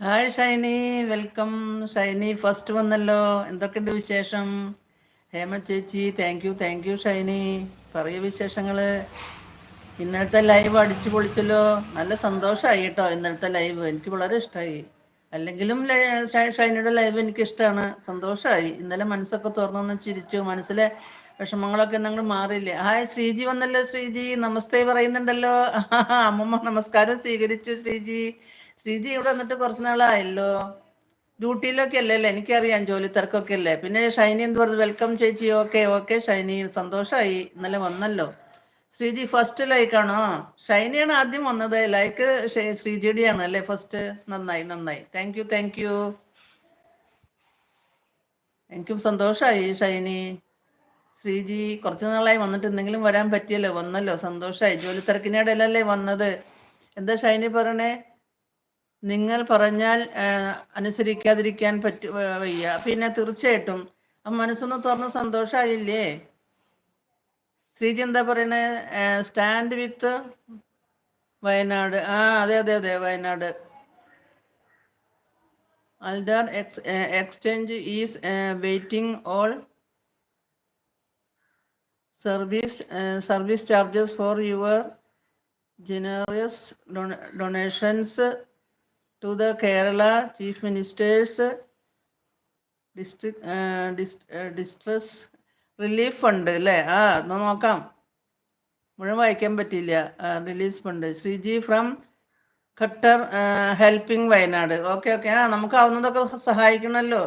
Hi Shiny welcome. Shiny first വന്നല്ലോ. എന്തൊക്കെയുണ്ട് വിശേഷം? ഹേമ ചേച്ചി thank you thank you Shiny. പറയ വിശേഷങ്ങൾ. ഇന്നലത്തെ ലൈവ് അടിച്ചു പൊളിച്ചല്ലോ. നല്ല സന്തോഷമായി കേട്ടോ ഇന്നലത്തെ ലൈവ് എനിക്ക് വളരെ ഇഷ്ടമായി അല്ലെങ്കിലും ഷൈനിയുടെ ലൈവ് എനിക്ക് ഇഷ്ടമാണ് സന്തോഷമായി ഇന്നലെ മനസ്സൊക്കെ തുറന്നൊന്ന് ചിരിച്ചു. മനസ്സിലെ വിഷമങ്ങളൊക്കെ ഞങ്ങൾ മാറിയില്ലേ. ഹായ് ശ്രീജി വന്നല്ലോ ശ്രീജി. നമസ്തേ പറയുന്നുണ്ടല്ലോ. അമ്മമ്മ നമസ്കാരം സ്വീകരിച്ചു ശ്രീജി. ശ്രീജി ഇവിടെ വന്നിട്ട് കുറച്ച് നാളായല്ലോ. ഡ്യൂട്ടിയിലൊക്കെ അല്ലേ അല്ലേ എനിക്കറിയാം ജോലി തിരക്കൊക്കെ അല്ലേ? പിന്നെ ഷൈനി എന്ത് പറഞ്ഞു? വെൽക്കം ചേച്ചി ഓക്കെ ഓക്കെ ഷൈനി. സന്തോഷമായി ഇന്നലെ വന്നല്ലോ. ശ്രീജി ഫസ്റ്റ് ലൈക്കാണോ ഷൈനിയാണ് ആദ്യം വന്നത്. ലൈക്ക് ശ്രീജിയുടെയാണ് അല്ലേ? ഫസ്റ്റ് നന്നായി നന്നായി. താങ്ക് യു താങ്ക് യു എനിക്കും സന്തോഷമായി ഷൈനി. ശ്രീജി കുറച്ച് നാളായി വന്നിട്ട് എന്തെങ്കിലും വരാൻ പറ്റിയല്ലോ? വന്നല്ലോ. സന്തോഷമായി ജോലി തിരക്കിനിടയിലല്ലേ വന്നത്? എന്താ ഷൈനി പറയണേ? നിങ്ങൾ പറഞ്ഞാൽ അനുസരിക്കാതിരിക്കാൻ പറ്റു വയ്യ. പിന്നെ തീർച്ചയായിട്ടും ആ മനസ്സൊന്ന് തുറന്ന് സന്തോഷമായില്ലേ ശ്രീജി പറയണേ? Stand with Wayanad. ആ അതെ അതെ അതെ Wayanad. Aldar ex exchange is waiting all service service charges for your generous donations to the Kerala Chief Minister's district uh, dis- uh, distress relief fund അല്ലേ ആ എന്നാ നോക്കാം. മുഴുവൻ വായിക്കാൻ പറ്റിയില്ല. Release fund Sreeji from Qatar helping Wayanad okay okay ആ നമുക്ക് ആവുന്നതൊക്കെ സഹായിക്കണമല്ലോ.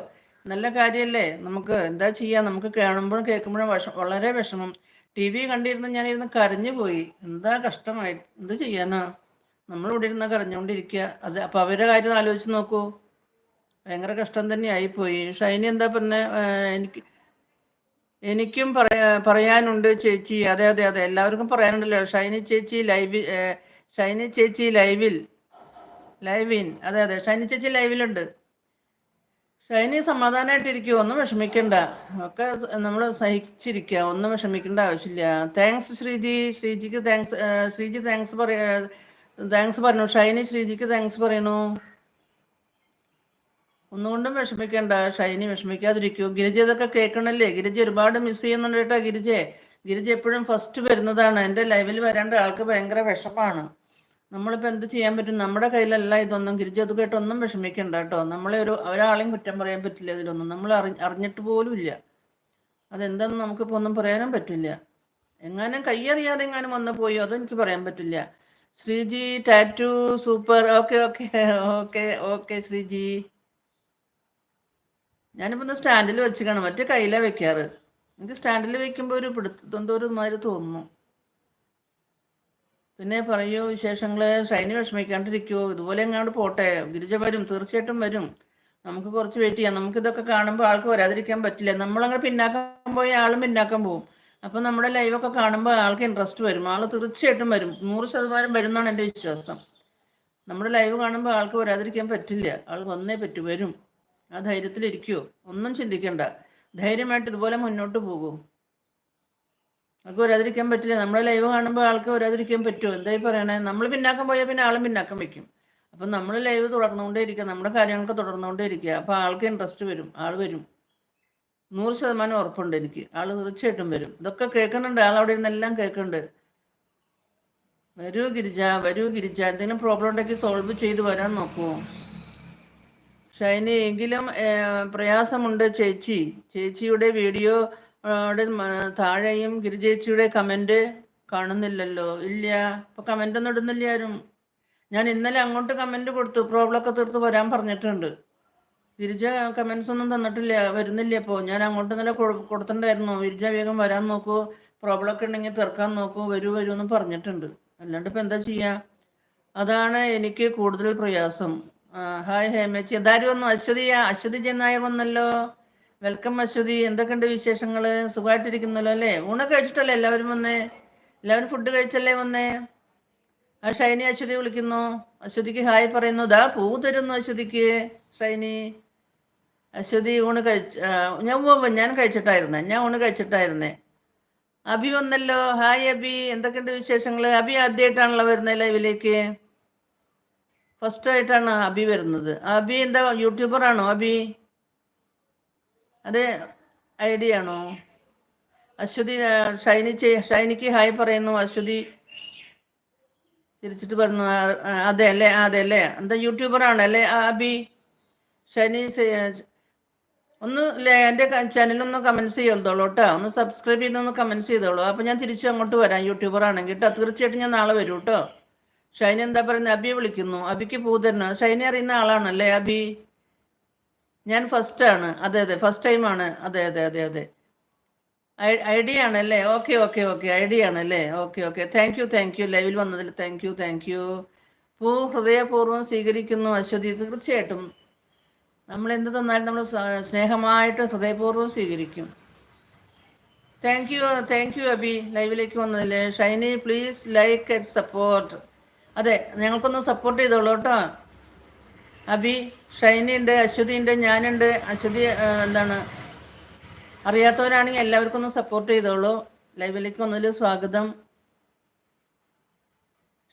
നല്ല കാര്യമല്ലേ? നമുക്ക് എന്താ ചെയ്യാ? നമുക്ക് കാണുമ്പോഴും കേൾക്കുമ്പോഴും വിഷം വളരെ വിഷമം. ടി വി കണ്ടിരുന്ന് ഞാനിരുന്ന് കരഞ്ഞു പോയി എന്താ കഷ്ടമായി? എന്ത് ചെയ്യാനാ? നമ്മൾ ഇവിടെ ഇരുന്ന് കരഞ്ഞുകൊണ്ടിരിക്കുക. അത് അപ്പം അവരുടെ കാര്യം ആലോചിച്ച് നോക്കൂ. ഭയങ്കര കഷ്ടം തന്നെ ആയിപ്പോയി. ഷൈനി എന്താ പറഞ്ഞ? എനിക്ക് എനിക്കും പറയാ പറയാനുണ്ട് ചേച്ചി. അതെ അതെ അതെ. എല്ലാവർക്കും പറയാനുണ്ടല്ലോ. ഷൈനി ചേച്ചി ലൈവ് ഷൈനി ചേച്ചി ലൈവിൽ ലൈവിൻ. അതെ അതെ. ഷൈനി ചേച്ചി ലൈവിലുണ്ട്. ഷൈനി സമാധാനമായിട്ടിരിക്കുക ഒന്നും വിഷമിക്കണ്ട. ഒക്കെ നമ്മൾ സഹിച്ചിരിക്കുക. ഒന്നും വിഷമിക്കേണ്ട ആവശ്യമില്ല. താങ്ക്സ് ശ്രീജി. ശ്രീജിക്ക് താങ്ക്സ് ശ്രീജി താങ്ക്സ് പറയാ താങ്ക്സ് പറഞ്ഞു. ഷൈനി ശ്രീജിക്ക് താങ്ക്സ് പറയണു. ഒന്നുകൊണ്ടും വിഷമിക്കണ്ട. ഷൈനി വിഷമിക്കാതിരിക്കൂ. ഗിരിജ ഇതൊക്കെ കേൾക്കണല്ലേ? ഗിരിജ ഒരുപാട് മിസ് ചെയ്യുന്നുണ്ട് കേട്ടോ ഗിരിജെ. ഗിരിജ എപ്പോഴും ഫസ്റ്റ് വരുന്നതാണ്. എന്റെ ലൈവിൽ വരേണ്ട ആൾക്ക് ഭയങ്കര വിഷമാണ്. നമ്മളിപ്പോൾ എന്ത് ചെയ്യാൻ പറ്റും? നമ്മുടെ കയ്യിലല്ല ഇതൊന്നും. ഗിരിജ അത് കേട്ടൊന്നും വിഷമിക്കണ്ട കേട്ടോ. നമ്മളെ ഒരു ഒരാളെയും കുറ്റം പറയാൻ പറ്റില്ല ഇതിലൊന്നും. നമ്മൾ അറി അറിഞ്ഞിട്ട് പോലും ഇല്ല. അതെന്താണെന്ന് നമുക്കിപ്പോൾ ഒന്നും പറയാനും പറ്റില്ല. എങ്ങാനും കൈയറിയാതെ എങ്ങാനും വന്നു പോയോ? അതെനിക്ക് പറയാൻ പറ്റില്ല. Sreeji tattoo super okay okay okay okay Sreeji. ഞാനിപ്പോൾ ഒന്ന് സ്റ്റാൻഡിൽ വെച്ചിക്കണം മറ്റേ കയ്യിലാണ് വെക്കാറ്. എനിക്ക് സ്റ്റാൻഡിൽ വെക്കുമ്പോൾ ഒരു പിടുത്തം മാതിരി തോന്നുന്നു. പിന്നെ പറയൂ വിശേഷങ്ങൾ? ഷൈനി വിഷമിക്കാണ്ടിരിക്കുവോ ഇതുപോലെ എങ്ങാണ്ട് പോട്ടെ. ഗിരിജ വരും തീർച്ചയായിട്ടും വരും. നമുക്ക് കുറച്ച് വെയിറ്റ് ചെയ്യാം. നമുക്കിതൊക്കെ കാണുമ്പോൾ ആൾക്ക് വരാതിരിക്കാൻ പറ്റില്ല. നമ്മളങ്ങനെ പിന്നാക്കം പോയി ആളും പിന്നാക്കം പോകും അപ്പം നമ്മുടെ ലൈവൊക്കെ കാണുമ്പോൾ ആൾക്ക് ഇൻട്രസ്റ്റ് വരും. ആൾ തീർച്ചയായിട്ടും വരും. നൂറ് ശതമാനം വരും എന്നാണ് എന്റെ വിശ്വാസം. നമ്മുടെ ലൈവ് കാണുമ്പോൾ ആൾക്ക് വരാതിരിക്കാൻ പറ്റില്ല. ആൾക്ക് ഒന്നേ പറ്റൂ വരും. ആ ധൈര്യത്തിലിരിക്കുവോ ഒന്നും ചിന്തിക്കണ്ട. ധൈര്യമായിട്ട് ഇതുപോലെ മുന്നോട്ട് പോകൂ. ആൾക്ക് വരാതിരിക്കാൻ പറ്റില്ല. നമ്മുടെ ലൈവ് കാണുമ്പോൾ ആൾക്ക് വരാതിരിക്കാൻ പറ്റുമോ? എന്തായി പറയണേ? നമ്മൾ പിന്നാക്കം പോയാൽ പിന്നെ ആളും പിന്നാക്കം വെക്കും. അപ്പം നമ്മൾ ലൈവ് തുടർന്നുകൊണ്ടേ ഇരിക്കുക. നമ്മുടെ കാര്യങ്ങളൊക്കെ തുടർന്നുകൊണ്ടേ ഇരിക്കുക. അപ്പോൾ ആൾക്ക് ഇൻട്രസ്റ്റ് വരും. ആൾ വരും. നൂറ് ശതമാനം ഉറപ്പുണ്ട് എനിക്ക്. ആൾ തീർച്ചയായിട്ടും വരും. ഇതൊക്കെ കേൾക്കുന്നുണ്ട്. ആൾ അവിടെ ഇരുന്നെല്ലാം കേൾക്കുന്നുണ്ട്. വരൂ ഗിരിജ വരൂ ഗിരിജ. എന്തെങ്കിലും പ്രോബ്ലം ഉണ്ടെങ്കിൽ സോൾവ് ചെയ്ത് വരാൻ നോക്കൂ ഷൈനി എങ്കിലും പ്രയാസമുണ്ട് ചേച്ചി. ചേച്ചിയുടെ വീഡിയോ താഴെയും ഗിരിജേച്ചിയുടെ കമന്റ് കാണുന്നില്ലല്ലോ. ഇല്ല. ഇപ്പൊ കമന്റ് ഒന്നും ഇടുന്നില്ല ആരും. ഞാൻ ഇന്നലെ അങ്ങോട്ട് കമന്റ് കൊടുത്തു. പ്രോബ്ലം ഒക്കെ തീർത്ത് വരാൻ പറഞ്ഞിട്ടുണ്ട്. ഗിരിജ കമന്റ്സ് ഒന്നും തന്നിട്ടില്ല വരുന്നില്ല ഇപ്പോ. ഞാൻ അങ്ങോട്ട് ഇന്നലെ കൊടുത്തിട്ടുണ്ടായിരുന്നു. ഗിരിജ വേഗം വരാൻ നോക്കൂ. പ്രോബ്ലം ഒക്കെ ഉണ്ടെങ്കിൽ തീർക്കാൻ നോക്കൂ. വരൂ വരൂ എന്ന് പറഞ്ഞിട്ടുണ്ട്. അല്ലാണ്ട് ഇപ്പം എന്താ ചെയ്യാ? അതാണ് എനിക്ക് കൂടുതൽ പ്രയാസം. ഹായ് ഹേമേച്ചി. എന്തായാലും വന്നു അശ്വതി അശ്വതി ചെന്നായർ വന്നല്ലോ. വെൽക്കം അശ്വതി. എന്തൊക്കെയുണ്ട് വിശേഷങ്ങൾ സുഖമായിട്ടിരിക്കുന്നല്ലോ അല്ലേ? ഊണൊക്കെ കഴിച്ചിട്ടല്ലേ എല്ലാവരും വന്നേ? എല്ലാവരും ഫുഡ് കഴിച്ചല്ലേ വന്നേ? ആ ഷൈനി അശ്വതി വിളിക്കുന്നു. അശ്വതിക്ക് ഹായ് പറയുന്നു. ദാ പൂ തരുന്നു അശ്വതിക്ക്. ഷൈനി. അശ്വതി ഊണ് കഴിച്ച ഞാൻ ഞാൻ കഴിച്ചിട്ടായിരുന്നേ ഞാൻ ഊണ് കഴിച്ചിട്ടായിരുന്നേ. അഭി വന്നല്ലോ ഹായ് അഭി എന്തൊക്കെയുണ്ട് വിശേഷങ്ങൾ അഭി ആദ്യമായിട്ടാണല്ലോ വരുന്നത് ലൈവിലേക്ക്. ഫസ്റ്റ് ആയിട്ടാണ് അബി വരുന്നത്. അബി എന്താ യൂട്യൂബർ ആണോ അബി? അതെ ഐഡിയ ആണോ അശ്വതി ഷൈനി ഷൈനിക്ക് ഹായ് പറയുന്നു അശ്വതി. തിരിച്ചിട്ട് പറഞ്ഞു അതെ അല്ലേ അതെ അല്ലേ. എന്താ യൂട്യൂബർ ആണല്ലേ അബി? ഷൈനി ഒന്ന് എന്റെ ചാനലൊന്ന് കമൻസ് ചെയ്തോളൂ കേട്ടോ ഒന്ന് സബ്സ്ക്രൈബ് ചെയ്തൊന്ന് കമൻസ് ചെയ്തോളൂ. അപ്പോൾ ഞാൻ തിരിച്ചു അങ്ങോട്ട് വരാം യൂട്യൂബർ ആണെങ്കിൽ കേട്ടോ തീർച്ചയായിട്ടും ഞാൻ നാളെ വരും കേട്ടോ ഷൈന എന്താ പറയുന്നത് അബി വിളിക്കുന്നു. അബിക്ക് പൂതരണം ഷൈനെ അറിയുന്ന ആളാണല്ലേ അബി? ഞാൻ ഫസ്റ്റ് ആണ്. അതെ അതെ. ഫസ്റ്റ് ടൈം ആണ്. അതെ അതെ അതെ അതെ. ഐഡിയ ആണല്ലേ ഓക്കെ ഓക്കെ ഓക്കെ. ഐഡിയ ആണല്ലേ okay okay. Thank you thank you ലൈവിൽ വന്നതിൽ താങ്ക് യു താങ്ക് യു പൂ ഹൃദയപൂർവം സ്വീകരിക്കുന്നു അശ്വതി. തീർച്ചയായിട്ടും. നമ്മൾ എന്ത് തന്നാലും നമ്മൾ സ്നേഹമായിട്ട് ഹൃദയപൂർവം സ്വീകരിക്കും. Thank you thank you Abi. ലൈവിലേക്ക് വന്നതിൽ Shiny please like and support അതെ ഞങ്ങൾക്കൊന്ന് സപ്പോർട്ട് ചെയ്തോളൂ കേട്ടോ. അബി ഷൈനി ഉണ്ട് അശ്വതി ഉണ്ട് ഞാനുണ്ട്. അശ്വതി എന്താണ്? അറിയാത്തവരാണെങ്കിൽ എല്ലാവർക്കും ഒന്ന് സപ്പോർട്ട് ചെയ്തോളൂ. ലൈവിലേക്ക് വന്നതിൽ സ്വാഗതം.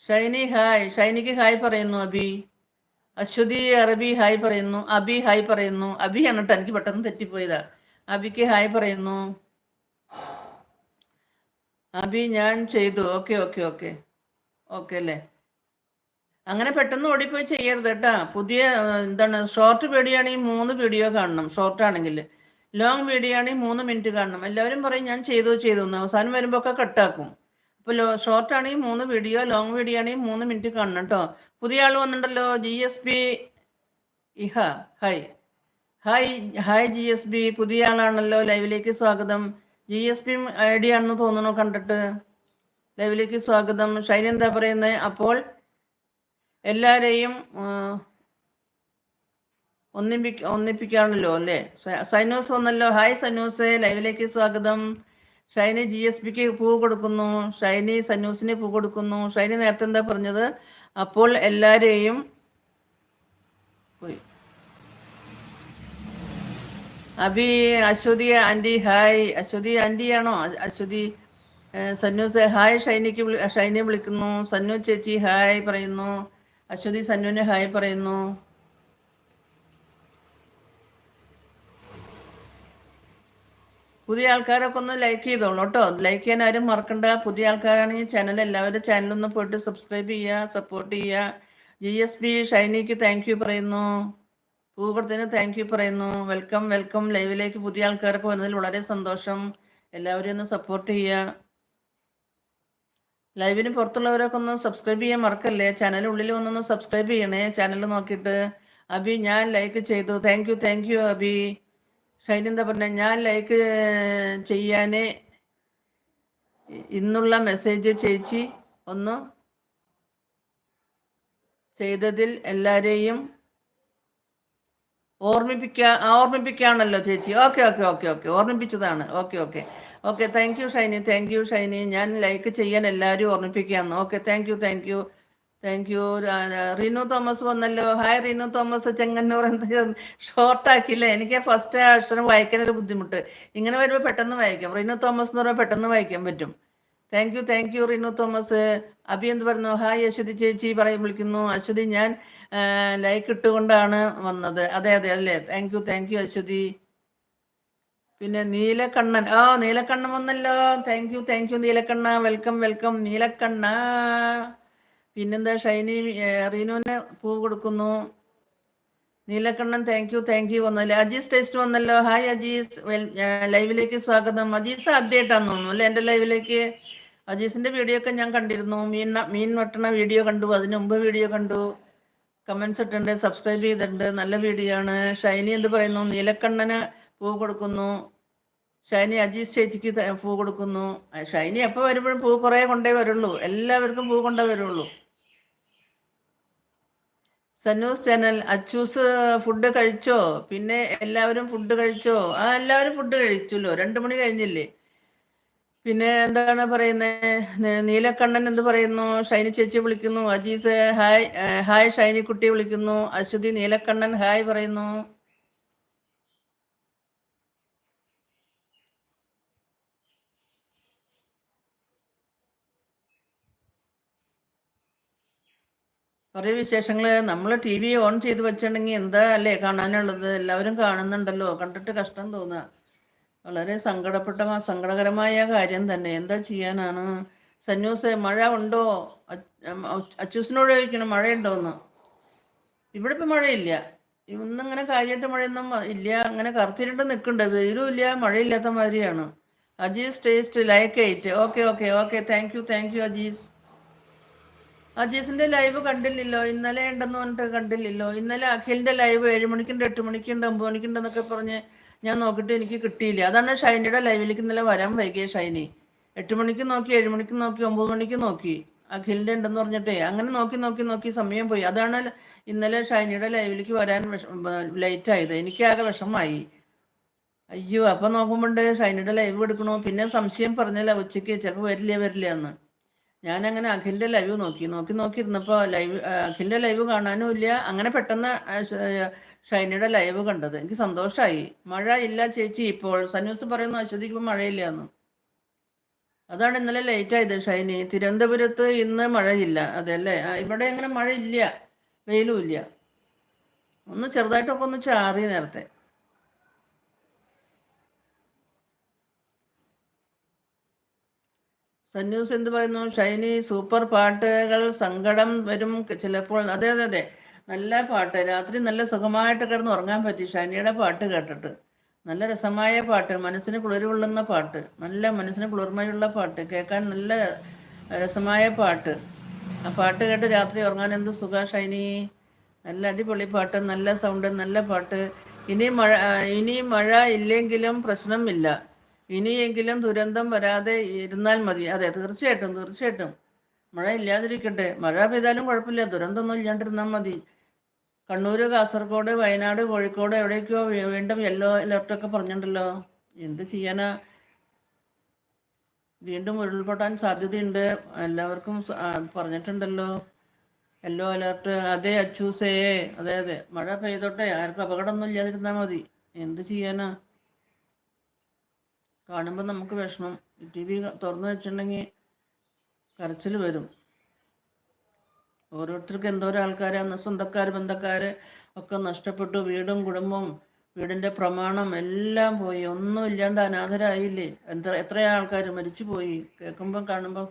ഷൈനി ഹായ് ഷൈനിക്ക് ഹായ് പറയുന്നു അബി. അശ്വതി അറബി ഹായ് പറയുന്നു. അബി ഹായ് പറയുന്നു. അബി കേട്ടോ എനിക്ക് പെട്ടെന്ന് തെറ്റിപ്പോയതാ. അബിക്ക് ഹായ് പറയുന്നു. അബി ഞാൻ ചെയ്തു. Okay okay okay. ഓക്കെ അല്ലേ? അങ്ങനെ പെട്ടെന്ന് ഓടിപ്പോയി ചെയ്യരുത് കേട്ടാ. പുതിയ എന്താണ് ഷോർട്ട് വീഡിയോ ആണെങ്കിൽ മൂന്ന് വീഡിയോ കാണണം. ഷോർട്ട് ആണെങ്കിൽ. ലോങ് വീഡിയോ ആണെങ്കിൽ മൂന്ന് മിനിറ്റ് കാണണം. എല്ലാവരും പറയും ഞാൻ ചെയ്തു ചെയ്തു. എന്ന് അവസാനം വരുമ്പോൾ ഒക്കെ കട്ടാക്കും അപ്പോൾ ലോ ഷോർട്ട് ആണെങ്കിൽ മൂന്ന് വീഡിയോ ലോങ് വീഡിയോ ആണെങ്കിൽ മൂന്ന് മിനിറ്റ് കാണണം കേട്ടോ പുതിയ ആൾ വന്നിട്ടുണ്ടല്ലോ ജി എസ് ബി ഇഹ hi. Hi hi G S B പുതിയ ആളാണല്ലോ ലൈവിലേക്ക് സ്വാഗതം. G S B I D ആണെന്ന് തോന്നുന്നു കണ്ടിട്ട്. ലൈവിലേക്ക് സ്വാഗതം. ഷൈൻ എന്താ പറയുന്നത് അപ്പോൾ എല്ലാരെയും ഒന്നിപ്പി ഒന്നിപ്പിക്ക ഒന്നിപ്പിക്കാണല്ലോ അല്ലേ? സൈനോസ് വന്നല്ലോ. ഹായ് സൈനോസ് ലൈവിലേക്ക് സ്വാഗതം. ഷൈനി ജി എസ് പിക്ക് പൂ കൊടുക്കുന്നു. ഷൈനി സന്യൂസിന് പൂ കൊടുക്കുന്നു. ഷൈനി നേരത്തെ എന്താ പറഞ്ഞത്? അപ്പോൾ എല്ലാരെയും Abhi Aswathy aunty hi. Aswathy aunty ആണോ? അശ്വതി. സന്നൂസ് ഹായ് ഷൈനിക്ക് ഷൈനി വിളിക്കുന്നു. സന്നു ചേച്ചി ഹായ് പറയുന്നു. അശ്വതി സന്നുവിന് ഹായ് പറയുന്നു. പുതിയ ആൾക്കാരൊക്കെ ഒന്ന് ലൈക്ക് ചെയ്തോളൂ കേട്ടോ ലൈക്ക് ചെയ്യാൻ ആരും മറക്കണ്ട. പുതിയ ആൾക്കാരാണെങ്കിൽ ചാനൽ എല്ലാവരും ഒന്ന് പോയിട്ട് സബ്സ്ക്രൈബ് ചെയ്യുക സപ്പോർട്ട് ചെയ്യുക. ജി എസ് ബി ഷൈനിക്ക് താങ്ക് യു പറയുന്നു. പൂക്കടത്തിന് താങ്ക് യു പറയുന്നു. വെൽക്കം വെൽക്കം ലൈവിലേക്ക് പുതിയ ആൾക്കാരൊക്കെ വരുന്നതിൽ വളരെ സന്തോഷം. എല്ലാവരും ഒന്ന് സപ്പോർട്ട് ചെയ്യുക. ലൈവിന് പുറത്തുള്ളവരൊക്കെ ഒന്ന് സബ്സ്ക്രൈബ് ചെയ്യാൻ മറക്കല്ലേ? ചാനൽ ഒന്നൊന്ന് സബ്സ്ക്രൈബ് ചെയ്യണേ. ചാനൽ നോക്കിയിട്ട് അബി ഞാൻ ലൈക്ക് ചെയ്തു. Thank you thank you Abi. Shine എന്താ പറഞ്ഞ ഞാൻ ലൈക്ക് ചെയ്യാനേ ഇന്നുള്ള മെസ്സേജ് ചേച്ചി ഒന്ന് ചെയ്തതിൽ എല്ലാരെയും ഓർമ്മിപ്പിക്കാ ഓർമ്മിപ്പിക്കുകയാണല്ലോ ചേച്ചി. Okay okay okay okay ഓർമ്മിപ്പിച്ചതാണ്. Okay okay okay thank you Shiny. Thank you Shiny. ഞാൻ ലൈക്ക് ചെയ്യാൻ എല്ലാവരും ഓർമ്മിപ്പിക്കുകയാണ്. Okay thank you thank you thank you Rinu Thomas വന്നല്ലോ. ഹായ് റിനു തോമസ് ചെങ്ങന്നൂർ എന്താ ഷോർട്ടാക്കിയില്ലേ എനിക്ക് ഫസ്റ്റ് അക്ഷരം വായിക്കാൻ ഒരു ബുദ്ധിമുട്ട്. ഇങ്ങനെ വരുമ്പോൾ പെട്ടെന്ന് വായിക്കാം. റിനു തോമസ് എന്ന് പറയുമ്പോൾ പെട്ടെന്ന് വായിക്കാൻ പറ്റും. Thank you thank you Rinu Thomas. Abhi എന്ത് പറഞ്ഞു? ഹായ് അശ്വതി ചേച്ചി പറയും വിളിക്കുന്നു. അശ്വതി ഞാൻ ലൈക്ക് ഇട്ടുകൊണ്ടാണ് വന്നത്. അതെ അതെ അല്ലേ? Thank you thank you Aswathy. പിന്നെ നീലക്കണ്ണൻ. ആ നീലക്കണ്ണൻ വന്നല്ലോ. Thank you thank you Neelakanna. Welcome welcome Neelakanna. പിന്നെന്താ ഷൈനി റീനുവിന് പൂ കൊടുക്കുന്നു. Neelakannan thank you thank you വന്നല്ലേ അജീസ് ടേസ്റ്റ് വന്നല്ലോ. ഹായ് അജീസ്. ലൈവിലേക്ക് സ്വാഗതം. അജീസ് ആദ്യമായിട്ടാന്ന് തോന്നുന്നു അല്ലെ? എന്റെ ലൈവിലേക്ക്. അജീസിന്റെ വീഡിയോ ഒക്കെ ഞാൻ കണ്ടിരുന്നു. മീൻ മീൻ വെട്ടണ വീഡിയോ കണ്ടു. അതിന് മുമ്പ് വീഡിയോ കണ്ടു. കമന്റ്സ് ഇട്ടുണ്ട് സബ്സ്ക്രൈബ് ചെയ്തിട്ടുണ്ട്. നല്ല വീഡിയോ ആണ്. ഷൈനി എന്ത് പറയുന്നു? നീലക്കണ്ണന് പൂ കൊടുക്കുന്നു. ഷൈനി അജീസ് ചേച്ചിക്ക് പൂ കൊടുക്കുന്നു. ഷൈനി എപ്പോൾ വരുമ്പോഴും പൂ കുറേ കൊണ്ടേ വരുള്ളൂ. എല്ലാവർക്കും പൂ കൊണ്ടേ വരുള്ളൂ. സന്നൂസ് ചാനൽ അച്ചൂസ് ഫുഡ് കഴിച്ചോ? പിന്നെ എല്ലാവരും ഫുഡ് കഴിച്ചോ? ആ എല്ലാവരും ഫുഡ് കഴിച്ചല്ലോ. രണ്ടു മണി കഴിഞ്ഞില്ലേ? പിന്നെ എന്താണ് പറയുന്നത് നീലക്കണ്ണൻ എന്ത് പറയുന്നു? ഷൈനി ചേച്ചി വിളിക്കുന്നു. അജീസ് ഹായ് ഹായ് ഷൈനി കുട്ടി വിളിക്കുന്നു. അശ്വതി നീലക്കണ്ണൻ ഹായ് പറയുന്നു. കുറേ വിശേഷങ്ങൾ നമ്മൾ ടി വി ഓൺ ചെയ്ത് വെച്ചിട്ടുണ്ടെങ്കിൽ എന്താ അല്ലേ കാണാനുള്ളത്? എല്ലാവരും കാണുന്നുണ്ടല്ലോ. കണ്ടിട്ട് കഷ്ടം തോന്നുക വളരെ സങ്കടപ്പെട്ട സങ്കടകരമായ കാര്യം തന്നെ. എന്താ ചെയ്യാനാണ്? സന്യൂസ് മഴ ഉണ്ടോ? അച്ച്- അച്ചൂസിനോട് ചോദിക്കണം മഴയുണ്ടോ എന്ന് ഇവിടെ ഇപ്പം മഴയില്ല. ഇന്നിങ്ങനെ കാര്യമായിട്ട് മഴയൊന്നും ഇല്ല. അങ്ങനെ കറുത്തിരുണ്ട് നിൽക്കുന്നുണ്ട് വെയിലും ഇല്ല മഴയില്ലാത്ത മാതിരിയാണ്. Ajees taste like eight. Okay okay okay. Thank you thank you Ajees. അജീസിന്റെ live കണ്ടില്ലല്ലോ ഇന്നലെ ഉണ്ടെന്ന് പറഞ്ഞിട്ട് കണ്ടില്ലല്ലോ. ഇന്നലെ അഖിലിന്റെ ലൈവ് ഏഴ് മണിക്കുണ്ട് എട്ട് മണിക്കുണ്ട് ഒമ്പത് മണിക്കുണ്ട് എന്നൊക്കെ പറഞ്ഞ് ഞാൻ നോക്കിയിട്ട് എനിക്ക് കിട്ടിയില്ല. അതാണ് ഷൈനിയുടെ ലൈവിലേക്ക് ഇന്നലെ വരാൻ വൈകിയ ഷൈനി. എട്ട് മണിക്ക് നോക്കി ഏഴ് മണിക്ക് നോക്കി ഒമ്പത് മണിക്ക് നോക്കി. അഖിലിന്റെ ഉണ്ടെന്ന് പറഞ്ഞിട്ടേ അങ്ങനെ നോക്കി നോക്കി നോക്കി സമയം പോയി. അതാണ് ഇന്നലെ ഷൈനിയുടെ ലൈവിലേക്ക് വരാൻ ലേറ്റ് ആയത്. എനിക്കാകെ വിഷമമായി. അയ്യോ അപ്പൊ നോക്കുമ്പോണ്ട് ഷൈനിയുടെ ലൈവ് എടുക്കണോ? പിന്നെ സംശയം പറഞ്ഞല്ല ഉച്ചയ്ക്ക് ചിലപ്പോൾ വരില്ല വരില്ല എന്ന്. ഞാൻ അങ്ങനെ അഖിലിന്റെ ലൈവ് നോക്കി. നോക്കി നോക്കിയിരുന്നപ്പോ ലൈവ് അഖിലിന്റെ ലൈവ് കാണാനും ഇല്ല. അങ്ങനെ പെട്ടെന്ന് ഷൈനയുടെ ലൈവ് കണ്ടത്. എനിക്ക് സന്തോഷമായി മഴ ഇല്ല ചേച്ചി ഇപ്പോൾ. സന്യൂസ് പറയുന്നു അശ്വതിക്കുമ്പോൾ മഴയില്ല എന്ന് അതാണ് ഇന്നലെ ലേറ്റ് ആയത് ഷൈനി. തിരുവനന്തപുരത്ത് ഇന്ന് മഴയില്ല. അതെ അല്ലേ? ഇവിടെ അങ്ങനെ മഴയില്ല. വെയിലും ഇല്ല. ഒന്ന് ചെറുതായിട്ടൊക്കെ ഒന്ന് ചാറി നേരത്തെ. സന്യൂസ് എന്ത് പറയുന്നു? ഷൈനി സൂപ്പർ പാട്ടുകൾ സങ്കടം വരും ചിലപ്പോൾ. അതെ അതെ അതെ. നല്ല പാട്ട്. രാത്രി നല്ല സുഖമായിട്ട് കിടന്ന് ഉറങ്ങാൻ പറ്റി. ഷൈനിയുടെ പാട്ട് കേട്ടിട്ട്. നല്ല രസമായ പാട്ട്. മനസ്സിന് കുളിരുകൊള്ളുന്ന പാട്ട്. നല്ല മനസ്സിന് കുളിർമയുള്ള പാട്ട്. കേൾക്കാൻ നല്ല രസമായ പാട്ട്. ആ പാട്ട് കേട്ട് രാത്രി ഉറങ്ങാൻ എന്ത് സുഖ ഷൈനി? നല്ല അടിപൊളി പാട്ട്. നല്ല സൗണ്ട്. നല്ല പാട്ട്. ഇനി മഴ ഇനി മഴ ഇല്ലെങ്കിലും പ്രശ്നമില്ല ഇനിയെങ്കിലും ദുരന്തം വരാതെ ഇരുന്നാൽ മതി. അതെ തീർച്ചയായിട്ടും തീർച്ചയായിട്ടും. മഴ ഇല്ലാതിരിക്കട്ടെ. മഴ പെയ്താലും കുഴപ്പമില്ല. ദുരന്തമൊന്നും ഇല്ലാണ്ടിരുന്നാൽ മതി. കണ്ണൂർ കാസർഗോഡ് വയനാട് കോഴിക്കോട് എവിടേക്കോ വീണ്ടും യെല്ലോ അലർട്ടൊക്കെ പറഞ്ഞിട്ടുണ്ടല്ലോ. എന്ത് ചെയ്യാനാ? വീണ്ടും ഉരുൾപൊട്ടാൻ സാധ്യതയുണ്ട്. എല്ലാവർക്കും പറഞ്ഞിട്ടുണ്ടല്ലോ. യെല്ലോ അലർട്ട് അതെ അച്ചൂസേ. അതെ അതെ. മഴ പെയ്തോട്ടെ. ആർക്കും അപകടമൊന്നും ഇല്ലാതിരുന്നാൽ മതി. എന്ത് ചെയ്യാനാ? കാണുമ്പോൾ നമുക്ക് വിഷമം. ടി വി തുറന്നു വെച്ചിട്ടുണ്ടെങ്കിൽ കരച്ചിൽ വരും. ഓരോരുത്തർക്ക് എന്തോരം ആൾക്കാരാണ് സ്വന്തക്കാർ ബന്ധക്കാർ ഒക്കെ നഷ്ടപ്പെട്ടു. വീടും കുടുംബവും വീടിന്റെ പ്രമാണം എല്ലാം പോയി. ഒന്നും ഇല്ലാണ്ട് അനാഥരായില്ലേ? എത്ര എത്ര ആൾക്കാർ മരിച്ചു പോയി കേൾക്കുമ്പോൾ കാണുമ്പോൾ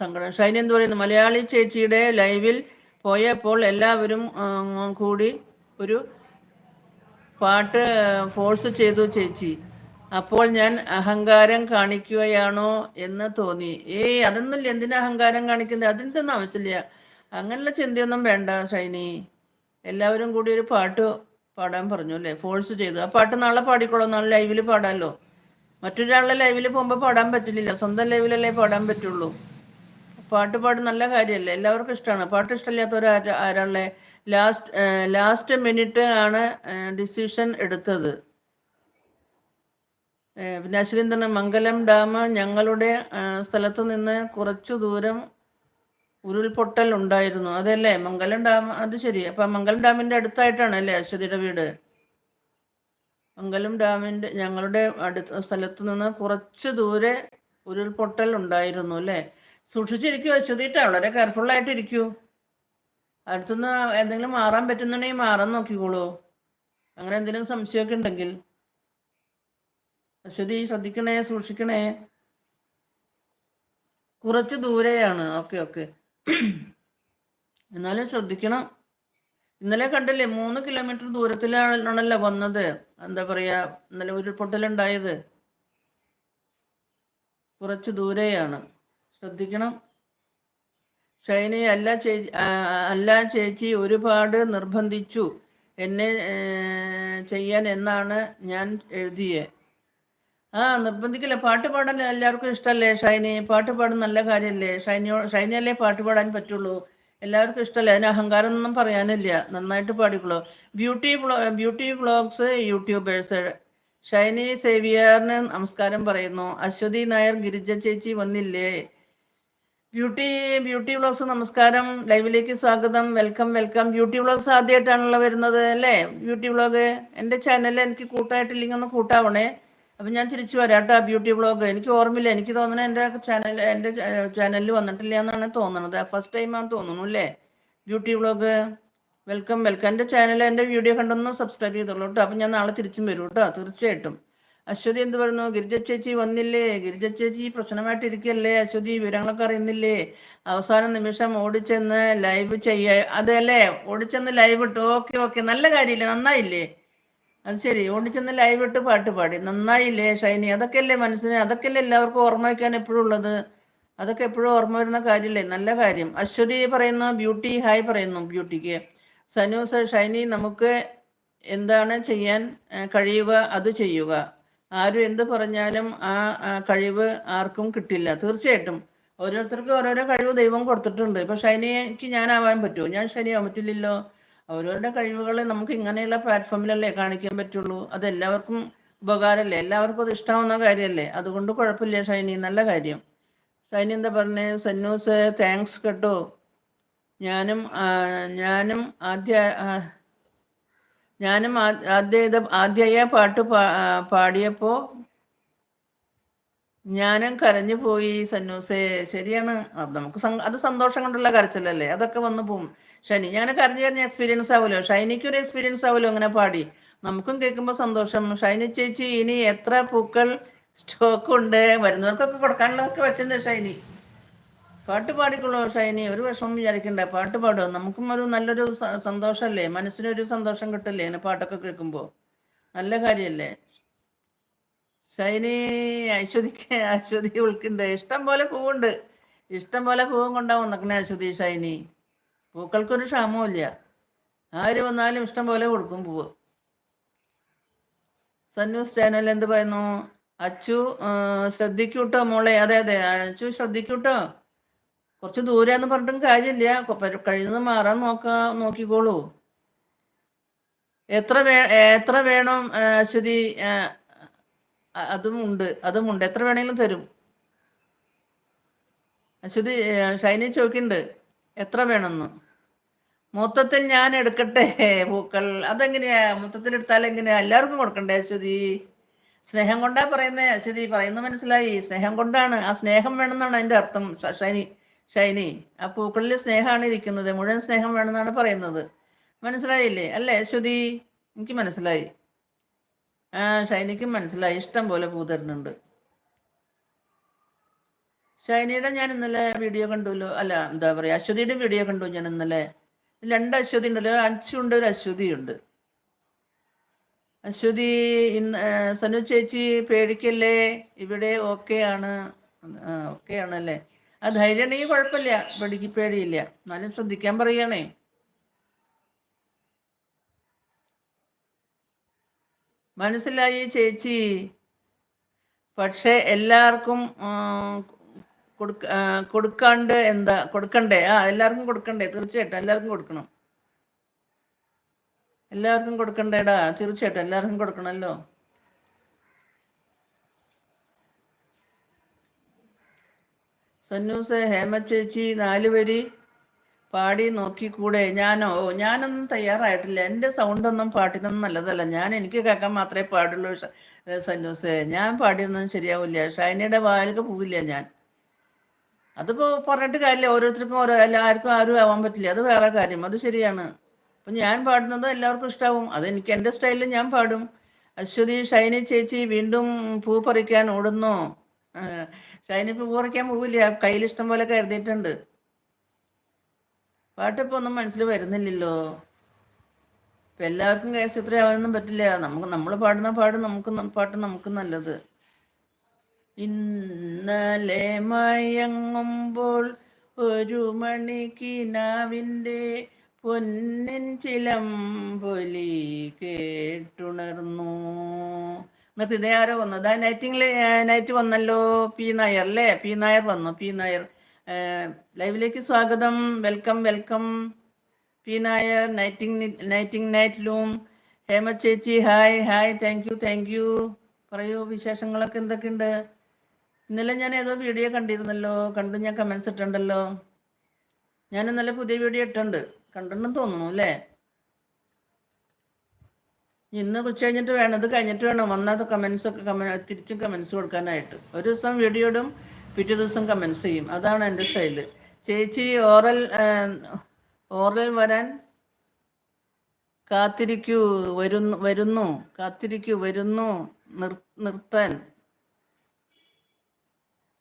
സങ്കടം. ഷൈനി എന്ത് പറയുന്നു? മലയാളി ചേച്ചിയുടെ ലൈവിൽ പോയപ്പോൾ എല്ലാവരും കൂടി ഒരു പാട്ട് ഫോഴ്സ് ചെയ്തു ചേച്ചി. അപ്പോൾ ഞാൻ അഹങ്കാരം കാണിക്കുകയാണോ എന്ന് തോന്നി. ഏയ് അതൊന്നുമില്ല. എന്തിനാ അഹങ്കാരം കാണിക്കുന്നത്? അതിന്റെ ഒന്നും ആവശ്യമില്ല. അങ്ങനെയുള്ള ചിന്തയൊന്നും വേണ്ട ഷൈനി. എല്ലാവരും കൂടി ഒരു പാട്ട് പാടാൻ പറഞ്ഞു അല്ലേ? ഫോഴ്സ് ചെയ്തു. ആ പാട്ട് നാളെ പാടിക്കോളൂ. നാളെ ലൈവിൽ പാടാമല്ലോ മറ്റൊരാളുടെ ലൈവിൽ പോകുമ്പോൾ പാടാൻ പറ്റില്ല സ്വന്തം ലൈവിലല്ലേ പാടാൻ പറ്റുള്ളൂ. പാട്ട് പാടും നല്ല കാര്യമല്ലേ? എല്ലാവർക്കും ഇഷ്ടമാണ്. പാട്ട് ഇഷ്ടമില്ലാത്തവർ ആരാ ആരാളെ ലാസ്റ്റ് ലാസ്റ്റ് മിനിറ്റ് ആണ് ഡിസിഷൻ എടുത്തത്. പിന്നെ തന്നെ മംഗലം ഡാം ഞങ്ങളുടെ സ്ഥലത്ത് നിന്ന് കുറച്ചു ദൂരം ഉരുൾപൊട്ടൽ ഉണ്ടായിരുന്നു. അതല്ലേ? മംഗലം ഡാം അത് ശരി. അപ്പൊ മംഗലം ഡാമിന്റെ അടുത്തായിട്ടാണ് അല്ലേ അശ്വതിയുടെ വീട്? മംഗലം ഡാമിന്റെ ഞങ്ങളുടെ അടുത്ത സ്ഥലത്ത് നിന്ന് കുറച്ച് ദൂരെ ഉരുൾപൊട്ടൽ ഉണ്ടായിരുന്നു അല്ലേ? സൂക്ഷിച്ചിരിക്കൂ അശ്വതിട്ടാ വളരെ കെയർഫുൾ ആയിട്ടിരിക്കൂ. അടുത്തുനിന്ന് എന്തെങ്കിലും മാറാൻ പറ്റുന്നുണ്ടെങ്കിൽ മാറാൻ നോക്കിക്കോളൂ. അങ്ങനെ എന്തെങ്കിലും സംശയമൊക്കെ ഉണ്ടെങ്കിൽ. അശ്വതി ശ്രദ്ധിക്കണേ സൂക്ഷിക്കണേ. കുറച്ച് ദൂരെയാണ്. Okay okay. എന്നാലും ശ്രദ്ധിക്കണം. ഇന്നലെ കണ്ടില്ലേ മൂന്ന് കിലോമീറ്റർ ദൂരത്തിലാണല്ലോ വന്നത്. എന്താ പറയാ ഇന്നലെ ഉരുൾപൊട്ടലുണ്ടായത്. കുറച്ച് ദൂരെയാണ്. ശ്രദ്ധിക്കണം. ഷൈനി അല്ല ചേച്ചി അല്ല ചേച്ചി ഒരുപാട് നിർബന്ധിച്ചു. എന്നെ ചെയ്യാൻ എന്നാണ് ഞാൻ എഴുതിയേ. ആ നിർബന്ധിക്കില്ല. പാട്ട് പാടാൻ എല്ലാവർക്കും ഇഷ്ടമല്ലേ ഷൈനി? പാട്ട് പാടുന്ന നല്ല കാര്യമല്ലേ ഷൈനിയോ ഷൈനിയല്ലേ പാട്ട് പാടാൻ പറ്റുള്ളൂ? എല്ലാവർക്കും ഇഷ്ടമല്ലേ അതിന് അഹങ്കാരം ഒന്നും പറയാനില്ല. നന്നായിട്ട് പാടിക്കുള്ളൂ beauty beauty vlogs youtubers. Shiny സേവിയറിന് നമസ്കാരം പറയുന്നു. അശ്വതി നായർ ഗിരിജ ചേച്ചി വന്നില്ലേ? ബ്യൂട്ടി ബ്യൂട്ടി വ്ളോഗ്സ് നമസ്കാരം. ലൈവിലേക്ക് സ്വാഗതം. Welcome welcome. ബ്യൂട്ടി വ്ളോഗ്സ് ആദ്യമായിട്ടാണല്ലോ വരുന്നത് അല്ലേ? Beauty vlog. എന്റെ ചാനലിൽ എനിക്ക് കൂട്ടായിട്ടില്ലെങ്കിൽ ഒന്ന് കൂട്ടാവണേ. അപ്പം ഞാൻ തിരിച്ചു വരാം കേട്ടോ ബ്യൂട്ടി ബ്ലോഗ് എനിക്ക് ഓർമ്മയില്ല എനിക്ക് തോന്നുന്നത് എന്റെ ചാനൽ എന്റെ ചാനലിൽ വന്നിട്ടില്ല എന്നാണ് തോന്നുന്നത് ഫസ്റ്റ് ടൈം ആണെന്ന് തോന്നുന്നു അല്ലേ? ബ്യൂട്ടി ബ്ലോഗ് വെൽക്കം വെൽക്കം എന്റെ ചാനൽ എന്റെ വീഡിയോ കണ്ടൊന്ന് സബ്സ്ക്രൈബ് ചെയ്തോളൂ കേട്ടോ അപ്പം ഞാൻ നാളെ തിരിച്ചും വരും കേട്ടോ തീർച്ചയായിട്ടും. അശ്വതി എന്ത് പറയുന്നു ഗിരിജ ചേച്ചി വന്നില്ലേ? ഗിരിജ ചേച്ചി പ്രശ്നമായിട്ടിരിക്കല്ലേ? അശ്വതി വിവരങ്ങളൊക്കെ അറിയുന്നില്ലേ? അവസാന നിമിഷം ഓടിച്ചെന്ന് ലൈവ് ചെയ്യ അതെ അല്ലേ ഓടിച്ചെന്ന് ലൈവ് ഇട്ടു. ഓക്കെ ഓക്കെ നല്ല കാര്യമില്ലേ? നന്നായില്ലേ? അത് ശരി. ഓടിച്ചെന്ന് ലൈവ് ഇട്ട് പാട്ട് പാടി. നന്നായില്ലേ ഷൈനി? അതൊക്കെയല്ലേ മനസ്സിന്? അതൊക്കെയല്ലേ എല്ലാവർക്കും ഓർമ്മ വയ്ക്കാൻ എപ്പോഴും ഉള്ളത്? അതൊക്കെ എപ്പോഴും ഓർമ്മ വരുന്ന കാര്യമല്ലേ നല്ല കാര്യം. അശ്വതി പറയുന്നു ബ്യൂട്ടി ഹായ് പറയുന്നു ബ്യൂട്ടിക്ക് സനു സർ ഷൈനി നമുക്ക് എന്താണ് ചെയ്യാൻ കഴിയുക? അത് ചെയ്യുക. ആരും എന്ത് പറഞ്ഞാലും ആ കഴിവ് ആർക്കും കിട്ടില്ല. തീർച്ചയായിട്ടും. ഓരോരുത്തർക്കും ഓരോരോ കഴിവ് ദൈവം കൊടുത്തിട്ടുണ്ട്. ഇപ്പൊ ഷൈനിക്ക് ഞാനാവാൻ പറ്റുമോ? ഞാൻ ഷൈനിയാവാൻ പറ്റില്ലല്ലോ. അവരവരുടെ കഴിവുകളെ നമുക്ക് ഇങ്ങനെയുള്ള പ്ലാറ്റ്ഫോമിലല്ലേ കാണിക്കാൻ പറ്റുള്ളൂ. അത് എല്ലാവർക്കും ഉപകാരമല്ലേ? എല്ലാവർക്കും അത് ഇഷ്ടമാവുന്ന കാര്യമല്ലേ? അതുകൊണ്ട് കുഴപ്പമില്ല ഷൈനി. നല്ല കാര്യം. ഷൈനി എന്താ പറഞ്ഞത് സന്നൂസ് താങ്ക്സ് കേട്ടോ. ഞാനും ഞാനും ആദ്യ ഞാനും ആദ്യ ഇത് ആദ്യമായ പാട്ട് പാ- പാടിയപ്പോ ഞാനും കരഞ്ഞു പോയി സന്നൂസേ. ശരിയാണ്. നമുക്ക് അത് സന്തോഷം കൊണ്ടുള്ള കരച്ചിലല്ലേ? അതൊക്കെ വന്നു പോവും. ഷൈനി ഞാൻ അറിഞ്ഞു കരഞ്ഞ എക്സ്പീരിയൻസ് ആവുമല്ലോ ഷൈനിക്ക് ഒരു എക്സ്പീരിയൻസ് ആവുമല്ലോ അങ്ങനെ പാടി? നമുക്കും കേൾക്കുമ്പോൾ സന്തോഷം. ഷൈനി ചേച്ചി ഇനി എത്ര പൂക്കൾ സ്റ്റോക്ക് ഉണ്ട് വരുന്നവർക്കൊക്കെ കൊടുക്കാനുള്ളതൊക്കെ വെച്ചിട്ടുണ്ട് ഷൈനി. പാട്ട് പാടിക്കൊള്ളൂ ഷൈനി? ഒരു വിഷമം വിചാരിക്കണ്ട. പാട്ട് പാടുക നമുക്കും ഒരു നല്ലൊരു സന്തോഷമല്ലേ മനസ്സിനൊരു സന്തോഷം കിട്ടില്ലേ എന്നെ പാട്ടൊക്കെ കേൾക്കുമ്പോൾ നല്ല കാര്യമല്ലേ ഷൈനി അശ്വതിക്ക് അശ്വതി ഉൾക്കുണ്ട്. ഇഷ്ടം പോലെ പൂവുണ്ട്. ഇഷ്ടം പോലെ പൂവും കൊണ്ടാവും നിൽക്കണേ അശ്വതി ഷൈനി. പൂക്കൾക്കൊരു ക്ഷാമവും ഇല്ല ആര് വന്നാലും ഇഷ്ടം പോലെ കൊടുക്കും പൂവ്. സന്യൂസ് ചാനൽ എന്ത് പറയുന്നു? അച്ചു ശ്രദ്ധിക്കൂട്ടോ മോളെ? അതെ അതെ. അച്ചു ശ്രദ്ധിക്കൂട്ടോ? കുറച്ച് ദൂരെന്ന് പറഞ്ഞിട്ടും കാര്യമില്ല. കഴിയുന്നത് മാറാൻ നോക്കാ നോക്കിക്കോളൂ. എത്ര വേ എത്ര വേണം അശ്വതി അതും ഉണ്ട് അതും ഉണ്ട്. എത്ര വേണമെങ്കിലും തരും. അശ്വതി ഷൈനി ചോദിക്കുന്നുണ്ട് എത്ര വേണമെന്ന്? മൊത്തത്തിൽ ഞാൻ എടുക്കട്ടെ പൂക്കൾ? അതെങ്ങനെയാ? മൊത്തത്തിൽ എടുത്താൽ എങ്ങനെയാ? എല്ലാവർക്കും കൊടുക്കണ്ടേ അശ്വതി? സ്നേഹം കൊണ്ടാ പറയുന്നത് അശ്വതി. പറയുന്നത് മനസ്സിലായി. സ്നേഹം കൊണ്ടാണ്. ആ സ്നേഹം വേണമെന്നാണ് അതിന്റെ അർത്ഥം ഷൈനി ഷൈനി ആ പൂക്കളിൽ സ്നേഹമാണ് ഇരിക്കുന്നത്. മുഴുവൻ സ്നേഹം വേണമെന്നാണ് പറയുന്നത്. മനസ്സിലായില്ലേ? അല്ലേ അശ്വതി? എനിക്ക് മനസ്സിലായി. ആ ഷൈനിക്കും മനസ്സിലായി. ഇഷ്ടം പോലെ പൂ തരുന്നുണ്ട് ഷൈനിയുടെ ഞാൻ ഇന്നലെ വീഡിയോ കണ്ടുല്ലോ. അല്ല എന്താ പറയാ അശ്വതിയുടെ വീഡിയോ കണ്ടു ഞാൻ ഇന്നലെ. രണ്ട് അശ്വതി ഉണ്ടല്ലോ ഒരു അച്ചുണ്ട് ഒരു അശ്വതിയുണ്ട് അശ്വതി ഇന്ന് സനു ചേച്ചി പേടിക്കല്ലേ? ഇവിടെ ഓക്കെ ആണ്. ഓക്കെ ആണല്ലേ ആ ധൈര്യം ഉണ്ടെങ്കിൽ കുഴപ്പമില്ല പേടിക്ക് പേടിയില്ല. എന്നാലും ശ്രദ്ധിക്കാൻ പറയണേ. മനസ്സിലായി ചേച്ചി? പക്ഷെ എല്ലാവർക്കും കൊടുക്ക കൊടുക്കാണ്ട് എന്താ കൊടുക്കണ്ടേ? ആ എല്ലാവർക്കും കൊടുക്കണ്ടേ? തീർച്ചയായിട്ടും എല്ലാവർക്കും കൊടുക്കണം. എല്ലാവർക്കും കൊടുക്കണ്ടേടാ. തീർച്ചയായിട്ടും എല്ലാവർക്കും കൊടുക്കണമല്ലോ സന്നൂസ് ഹേമ ചേച്ചി നാല് വരി പാടി നോക്കിക്കൂടെ? ഞാനോ? ഞാനൊന്നും തയ്യാറായിട്ടില്ല. എന്റെ സൗണ്ടൊന്നും പാട്ടിനൊന്നും നല്ലതല്ല. ഞാൻ എനിക്ക് കേൾക്കാൻ മാത്രമേ പാടുള്ളൂ സന്നൂസ്. ഞാൻ പാടിയൊന്നും ശരിയാവില്ല. ഷൈനയുടെ വായിലൊക്കെ പോവില്ല ഞാൻ. അതിപ്പോ പറഞ്ഞിട്ട് കാര്യമില്ല. ഓരോരുത്തർക്കും ഓരോ എല്ലാവർക്കും ആരും ആവാൻ പറ്റില്ല. അത് വേറെ കാര്യം. അത് ശരിയാണ്. അപ്പൊ ഞാൻ പാടുന്നത് എല്ലാവർക്കും ഇഷ്ടാവും. അത് എനിക്ക് എന്റെ സ്റ്റൈലിൽ ഞാൻ പാടും. അശ്വതി ഷൈനി ചേച്ചി വീണ്ടും പൂ പറിക്കാൻ ഓടുന്നു. ഷൈനി പൂ പറിക്കാൻ പോവില്ല. കയ്യിൽ ഇഷ്ടം പോലെ കരുതിയിട്ടുണ്ട് പാട്ടിപ്പോ ഒന്നും മനസ്സിൽ വരുന്നില്ലല്ലോ. എല്ലാവർക്കും കേസ് ആവാനൊന്നും പറ്റില്ല. നമുക്ക് നമ്മൾ പാടുന്ന പാട്ട് നമുക്ക് പാട്ട് നമുക്ക് നല്ലത്. ഇന്നലെ മയങ്ങുമ്പോൾ ഒരു മണിക്കിനാവിന്റെ പൊന്നിൻ ചിലമ്പൊലി കേട്ടുണർന്നു. എന്നിട്ട് ഇതേ ആരോ വന്നു. ഇതാ നൈറ്റിംഗ് നൈറ്റ് വന്നല്ലോ. പി നായർ അല്ലേ? പി നായർ വന്നു. പി നായർ ലൈവിലേക്ക് സ്വാഗതം. Welcome welcome. P Nair nightingale nightingale night loom Hema ചേച്ചി hi hi. Thank you thank you. പറയൂ വിശേഷങ്ങളൊക്കെ എന്തൊക്കെയുണ്ട്? ഇന്നലെ ഞാൻ ഏതോ വീഡിയോ കണ്ടിരുന്നല്ലോ കണ്ടു ഞാൻ കമൻസ് ഇട്ടുണ്ടല്ലോ ഞാൻ ഇന്നലെ പുതിയ വീഡിയോ ഇട്ടുണ്ട് കണ്ടെന്ന് തോന്നുന്നു അല്ലേ? ഇന്ന് ഉച്ച കഴിഞ്ഞിട്ട് വേണം ഇത് കഴിഞ്ഞിട്ട് വേണം വന്നത് കമൻസ് ഒക്കെ കമ തിരിച്ചും കമൻസ് കൊടുക്കാനായിട്ട്. ഒരു ദിവസം വീഡിയോ ഇടും പിറ്റേ ദിവസം കമൻസ് ചെയ്യും. അതാണ് എന്റെ സ്റ്റൈൽ. ചേച്ചി ഓറൽ ഓറൽ വരാൻ കാത്തിരിക്കൂ വരുന്നു വരുന്നു കാത്തിരിക്കൂ വരുന്നു നിർ നിർത്താൻ.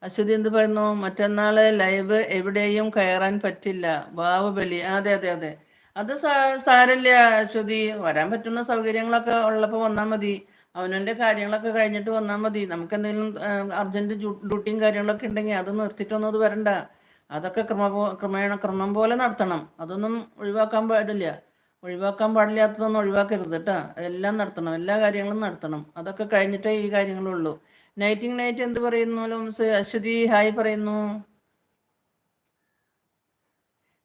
അശ്വതി എന്ത് പറയുന്നു? മറ്റന്നാൾ ലൈവ് എവിടെയും കയറാൻ പറ്റില്ല. ബാഹുബലി അതെ അതെ അതെ. അത് സാരല്ല അശ്വതി. വരാൻ പറ്റുന്ന സൗകര്യങ്ങളൊക്കെ ഉള്ളപ്പോൾ വന്നാൽ മതി. അവനവന്റെ കാര്യങ്ങളൊക്കെ കഴിഞ്ഞിട്ട് വന്നാൽ മതി. നമുക്ക് എന്തെങ്കിലും അർജന്റ് ഡ്യൂട്ടിയും കാര്യങ്ങളൊക്കെ ഉണ്ടെങ്കിൽ അത് നിർത്തിയിട്ടൊന്നും അത് വരണ്ട. അതൊക്കെ ക്രമ ക്രമേണ ക്രമം പോലെ നടത്തണം. അതൊന്നും ഒഴിവാക്കാൻ പാടില്ല. ഒഴിവാക്കാൻ പാടില്ലാത്തതൊന്നും ഒഴിവാക്കരുത് കേട്ടോ എല്ലാം നടത്തണം. എല്ലാ കാര്യങ്ങളും നടത്തണം. അതൊക്കെ കഴിഞ്ഞിട്ടേ ഈ കാര്യങ്ങളുള്ളൂ. നൈറ്റിംഗ് നൈറ്റ് എന്ത് പറയുന്നു? ലോംസ് അശ്വതി ഹായ് പറയുന്നു.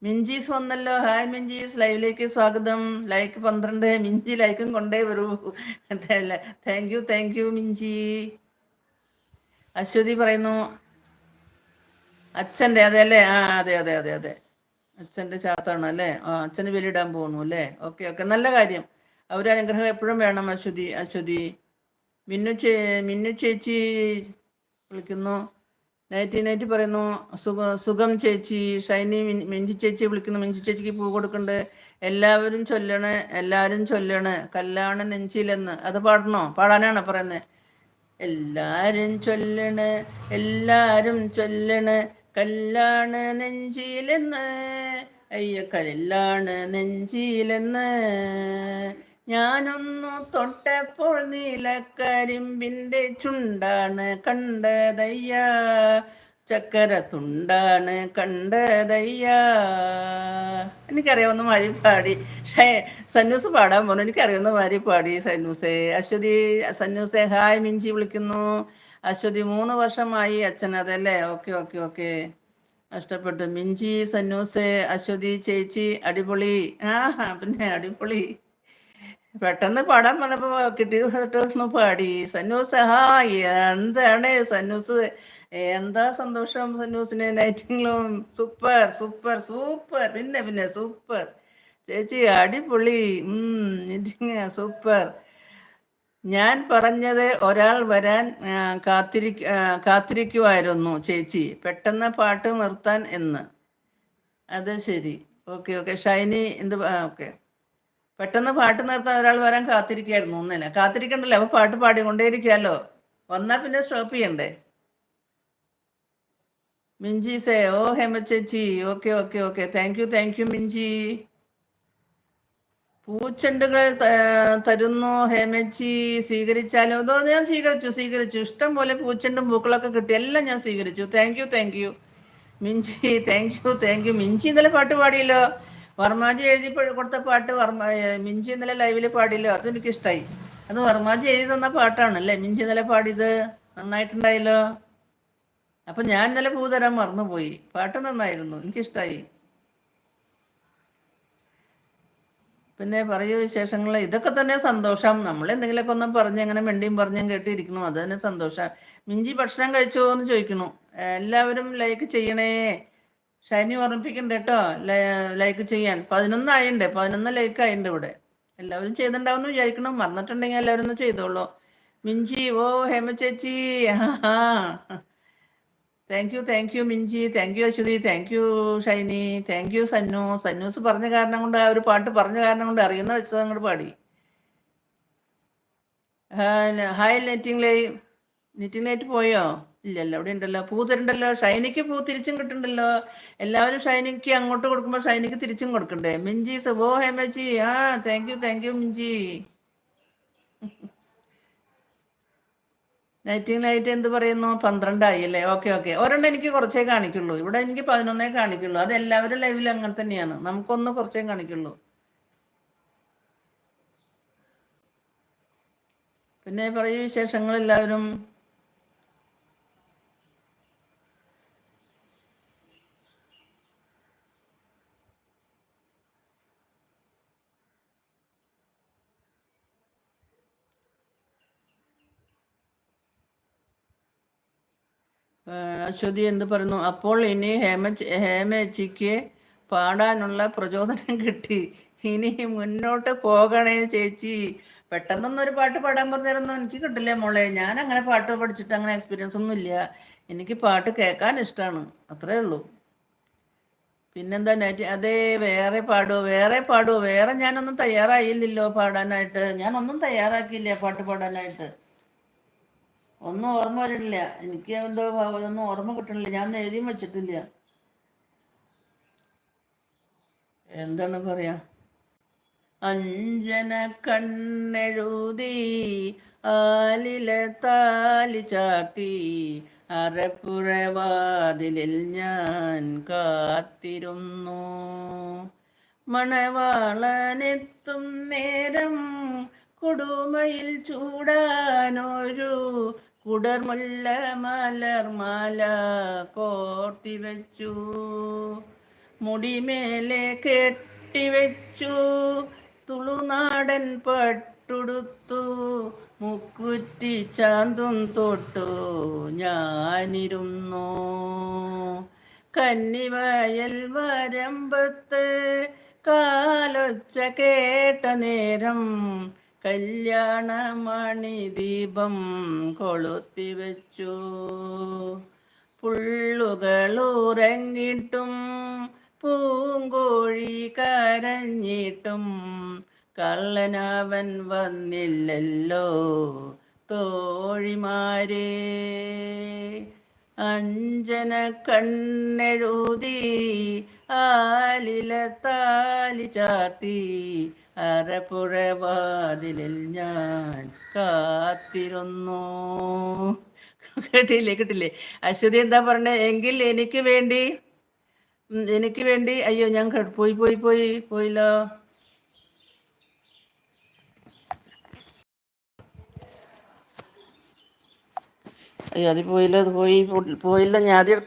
മിഞ്ചീസ് വന്നല്ലോ. ഹായ് മിഞ്ചീസ് ലൈവിലേക്ക് സ്വാഗതം. ലൈക്ക് പന്ത്രണ്ട് മിഞ്ചി ലൈക്കും കൊണ്ടേ വരൂ. Thank you thank you Minchi Aswathy പറയുന്നു അച്ഛന്റെ അതെ അല്ലേ ആ അതെ അതെ അതെ അതെ. അച്ഛന്റെ ശാത്താണ് അല്ലേ? ആ അച്ഛന് ബലിയിടാൻ പോകുന്നു അല്ലേ? ഓക്കെ ഓക്കെ നല്ല കാര്യം. അനുഗ്രഹം എപ്പോഴും വേണം അശ്വതി അശ്വതി. മിന്നു ചേ മിന്നു ചേച്ചി വിളിക്കുന്നു. നൈറ്റി നൈറ്റി പറയുന്നു സുഖ ചേച്ചി. ഷൈനി മിഞ്ചി ചേച്ചി വിളിക്കുന്നു. മിഞ്ചി ചേച്ചിക്ക് പൂ കൊടുക്കുന്നുണ്ട് എല്ലാവരും ചൊല്ലണ് എല്ലാവരും ചൊല്ലണ്. കല്യാണ നെഞ്ചിലെന്ന്. അത് പാടണോ? പാടാനാണ് പറയുന്നത് എല്ലാരും ചൊല്ലണ് എല്ലാരും ചൊല്ലണ്. കല്ലാണ് നെഞ്ചിലെന്ന്. അയ്യ കല്ലാണ് നെഞ്ചിലെന്ന്. ഞാനൊന്നു തൊട്ടപ്പോൾ നീലക്കരിമ്പിന്റെ ചുണ്ടാണ് കണ്ടതയ്യ. ചക്കര തുണ്ടാണ് കണ്ടതയ്യ. എനിക്കറിയാവുന്ന മാതിരി പാടി. ഷേ സന്നൂസ് പാടാൻ പോകുന്നു എനിക്കറിയാവുന്ന മാതിരി പാടി സന്നൂസേ. അശ്വതി സന്നൂസേ ഹായ് മിഞ്ചി വിളിക്കുന്നു. അശ്വതി മൂന്ന് വർഷമായി അച്ഛൻ അതല്ലേ? Okay okay okay. നഷ്ടപ്പെട്ടു മിഞ്ചി സന്നൂസേ അശ്വതി ചേച്ചി അടിപൊളി. ആ പിന്നെ അടിപൊളി. പെട്ടെന്ന് പാടാൻ പറഞ്ഞപ്പോ കിട്ടിയ പാടി. സന്നൂസ് ഹാ എന്താണ് സന്നൂസ്? എന്താ സന്തോഷം സന്നൂസിന്? നൈറ്റിങ്ങളും സൂപ്പർ സൂപ്പർ സൂപ്പർ. പിന്നെ പിന്നെ സൂപ്പർ. ചേച്ചി അടിപൊളി. സൂപ്പർ. ഞാൻ പറഞ്ഞത് ഒരാൾ വരാൻ കാത്തിരിക്ക കാത്തിരിക്കുമായിരുന്നു ചേച്ചി. പെട്ടെന്ന് പാട്ട് നിർത്താൻ എന്ന്. അത് ശരി. Okay okay. ഷൈനി എന്ത് ഓക്കെ. പെട്ടെന്ന് പാട്ട് നിർത്താൻ ഒരാൾ വരാൻ കാത്തിരിക്കായിരുന്നു ഒന്നില്ല കാത്തിരിക്കണ്ടല്ലോ? അപ്പൊ പാട്ട് പാടിക്കൊണ്ടേയിരിക്കാലോ. വന്നാ പിന്നെ സ്റ്റോപ്പ് ചെയ്യണ്ടേ? മിഞ്ചി സേ ഓ ഹേമ ചേച്ചി okay okay okay. Thank you thank you Minchi. പൂച്ചെണ്ടുകൾ തരുന്നു ഹേമച്ചി സ്വീകരിച്ചാലും? അതോ ഞാൻ സ്വീകരിച്ചു സ്വീകരിച്ചു. ഇഷ്ടം പോലെ പൂച്ചെണ്ടും പൂക്കളൊക്കെ കിട്ടി. എല്ലാം ഞാൻ സ്വീകരിച്ചു. Thank you thank you Minchi thank you thank you Minchi ഇന്നലെ പാട്ട് പാടിയല്ലോ. വർമാജി എഴുതി കൊടുത്ത പാട്ട് വർമ്മ മിഞ്ചു ഇന്നലെ ലൈവിൽ പാടിയല്ലോ. അതും എനിക്ക് ഇഷ്ടമായി അത് വർമാജി എഴുതി തന്ന പാട്ടാണ് അല്ലേ? മിഞ്ചി ഇന്നലെ പാടിയത്. നന്നായിട്ടുണ്ടായല്ലോ. അപ്പൊ ഞാൻ ഇന്നലെ പൂ തരാൻ മറന്നുപോയി. പാട്ട് നന്നായിരുന്നു. എനിക്കിഷ്ടായി. പിന്നെ പറയൂ വിശേഷങ്ങൾ ഇതൊക്കെ തന്നെ സന്തോഷം. നമ്മൾ എന്തെങ്കിലുമൊക്കെ ഒന്നും പറഞ്ഞ് അങ്ങനെ മെണ്ടിയും പറഞ്ഞും കേട്ടിരിക്കണു അത് തന്നെ സന്തോഷം മിഞ്ചി ഭക്ഷണം കഴിച്ചോ എന്ന് ചോദിക്കണു എല്ലാവരും ലൈക്ക് ചെയ്യണേ. ഷൈനി ഓർമ്മിപ്പിക്കണ്ട കേട്ടോ. ലൈക്ക് ചെയ്യാൻ. പതിനൊന്നായിണ്ട്. പതിനൊന്ന് ലൈക്ക് ആയിണ്ട് ഇവിടെ. എല്ലാവരും ചെയ്തിട്ടുണ്ടാവുമെന്ന് വിചാരിക്കണം. മറന്നിട്ടുണ്ടെങ്കിൽ എല്ലാവരും ഒന്ന് ചെയ്തോളൂ. മിഞ്ചി ഓ ഹേമ ചേച്ചി. Thank you thank you Minchi. Thank you Aswathy. Thank you Shiny. Thank you Sannu. Sannus പറഞ്ഞ കാരണം കൊണ്ട് ആ ഒരു പാട്ട് പറഞ്ഞ കാരണം കൊണ്ട് അറിയുന്ന വെച്ചത് അങ്ങോട്ട് പാടി. ഹായ് നെറ്റിംഗ് ലൈ നെറ്റിംഗ് ലൈറ്റ് പോയോ? ഇല്ലല്ലോ അവിടെ ഉണ്ടല്ലോ പൂ തരണ്ടല്ലോ ഷൈനിക്ക് പൂ തിരിച്ചും കിട്ടണ്ടല്ലോ. എല്ലാവരും ഷൈനിക്ക് അങ്ങോട്ട് കൊടുക്കുമ്പോൾ ഷൈനിക്ക് തിരിച്ചും കൊടുക്കണ്ടേ? മിഞ്ചി സുബോ ഹേമജി ആ thank you thank you Minchi. Nightingale light എന്ത് പറയുന്നു? പന്ത്രണ്ടായി അല്ലേ? ഓക്കെ ഓക്കെ ഒരെണ്ണം എനിക്ക് കുറച്ചേ കാണിക്കുള്ളൂ. ഇവിടെ എനിക്ക് പതിനൊന്നേ കാണിക്കുള്ളൂ. അത് എല്ലാവരും ലൈവിൽ അങ്ങനെ തന്നെയാണ്. നമുക്കൊന്ന് കുറച്ചേ കാണിക്കുള്ളൂ. പിന്നെ പറയൂ വിശേഷങ്ങൾ എല്ലാവരും അശ്വതി എന്ത് പറയുന്നു? അപ്പോൾ ഇനി ഹേമ ഹേമേച്ചിക്ക് പാടാനുള്ള പ്രചോദനം കിട്ടി. ഇനി മുന്നോട്ട് പോകണേ ചേച്ചി. പെട്ടെന്നൊന്നും ഒരു പാട്ട് പാടാൻ പറഞ്ഞിരുന്നു എനിക്ക് കിട്ടില്ല മോളെ. ഞാൻ അങ്ങനെ പാട്ട് പഠിച്ചിട്ട് അങ്ങനെ എക്സ്പീരിയൻസ് ഒന്നും ഇല്ല. എനിക്ക് പാട്ട് കേൾക്കാൻ ഇഷ്ടമാണ് അത്രേ ഉള്ളൂ. പിന്നെന്താ നെറ്റ് അതേ വേറെ പാടുവോ വേറെ പാടുവോ വേറെ ഞാനൊന്നും തയ്യാറായില്ലല്ലോ പാടാനായിട്ട്. ഞാനൊന്നും തയ്യാറാക്കിയില്ല പാട്ട് പാടാനായിട്ട്. ഒന്നും ഓർമ്മ വരുന്നില്ല എനിക്ക് എന്തോ ഒന്നും ഓർമ്മ കിട്ടണില്ല. ഞാൻ എഴുതി വെച്ചിട്ടില്ല. എന്താണ് പറയാ? അഞ്ജന കണ്ണെഴുതി ആലിലെ താലി ചാത്തി അരപ്പുറവാതിലിൽ ഞാൻ കാത്തിരുന്നു. മണവാളനെത്തും നേരം കുടുമയിൽ ചൂടാനൊരു കുടർമുല്ല മലർമാല കോർത്തി വെച്ചു മുടിമേലെ കെട്ടിവെച്ചു. തുളുനാടൻ പട്ടുടുത്തു. മുക്കുറ്റി ചാന്തും തൊട്ടു ഞാനിരുന്നു. കന്നിവയൽ വരമ്പത്ത് കാലൊച്ച കേട്ട നേരം കല്യാണമണി ദീപം കൊളുത്തി വെച്ചു പുള്ളുകളുറങ്ങിട്ടും പൂങ്കോഴി കരഞ്ഞിട്ടും കള്ളനവൻ വന്നില്ലല്ലോ തോഴിമാരെ. അഞ്ജന കണ്ണെഴുതി ആലില താലി ചാർത്തി അരപ്പുഴവാതിലിൽ ഞാൻ കാത്തിരുന്നു. കേട്ടില്ലേ കേട്ടില്ലേ? അശ്വതി എന്താ പറഞ്ഞേ? എങ്കിൽ എനിക്ക് വേണ്ടി എനിക്ക് വേണ്ടി അയ്യോ ഞാൻ പോയി പോയി പോയി പോയില്ലോ. അയ്യോ അത് പോയില്ല അത് പോയി പോയില്ല ഞാൻ ആദ്യം